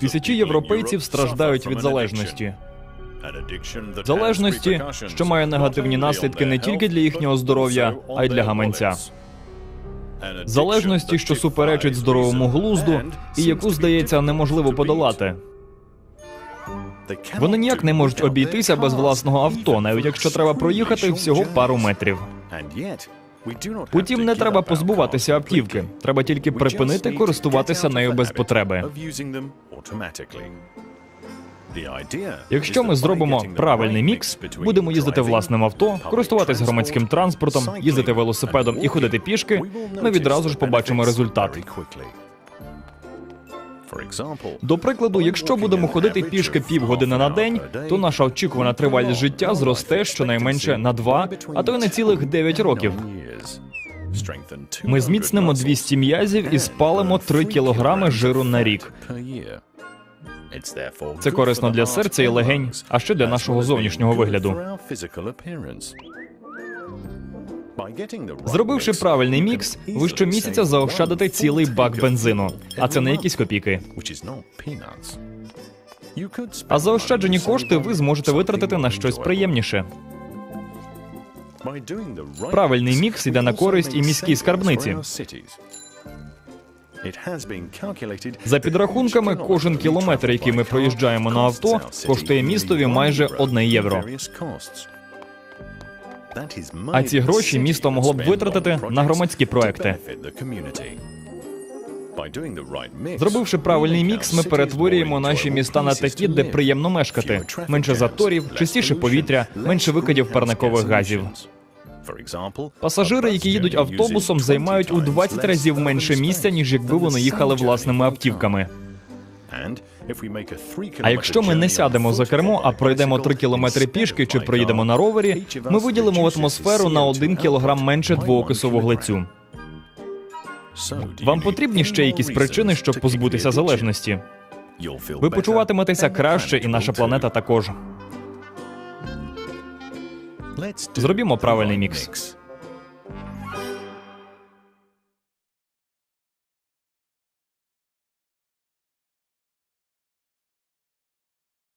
Тисячі європейців страждають від залежності. Залежності, що має негативні наслідки не тільки для їхнього здоров'я, а й для гаманця. Залежності, що суперечить здоровому глузду, і яку, здається, неможливо подолати. Вони ніяк не можуть обійтися без власного авто, навіть якщо треба проїхати всього пару метрів. Утім, не треба позбуватися автівки. Треба тільки припинити користуватися нею без потреби. Якщо ми зробимо правильний мікс, будемо їздити власним авто, користуватись громадським транспортом, їздити велосипедом і ходити пішки, ми відразу ж побачимо результат. До прикладу, якщо будемо ходити пішки півгодини на день, то наша очікувана тривалість життя зросте щонайменше на 2, а то й на цілих 9 років. Ми зміцнимо 200 м'язів і спалимо 3 кілограми жиру на рік. Це корисно для серця і легень, а ще для нашого зовнішнього вигляду. Зробивши правильний мікс, ви щомісяця заощадите цілий бак бензину, а це не якісь копійки. А заощаджені кошти ви зможете витратити на щось приємніше. Правильний мікс йде на користь і міській скарбниці. За підрахунками, кожен кілометр, який ми проїжджаємо на авто, коштує містові майже 1 євро. А ці гроші місто могло б витратити на громадські проекти. Зробивши правильний мікс, ми перетворюємо наші міста на такі, де приємно мешкати. Менше заторів, чистіше повітря, менше викидів парникових газів. Пасажири, які їдуть автобусом, займають у 20 разів менше місця, ніж якби вони їхали власними автівками. А якщо ми не сядемо за кермо, а пройдемо 3 кілометри пішки чи проїдемо на ровері, ми виділимо в атмосферу на 1 кілограм менше двоокису вуглецю. Вам потрібні ще якісь причини, щоб позбутися залежності. Ви почуватиметеся краще, і наша планета також. Зробімо правильний мікс.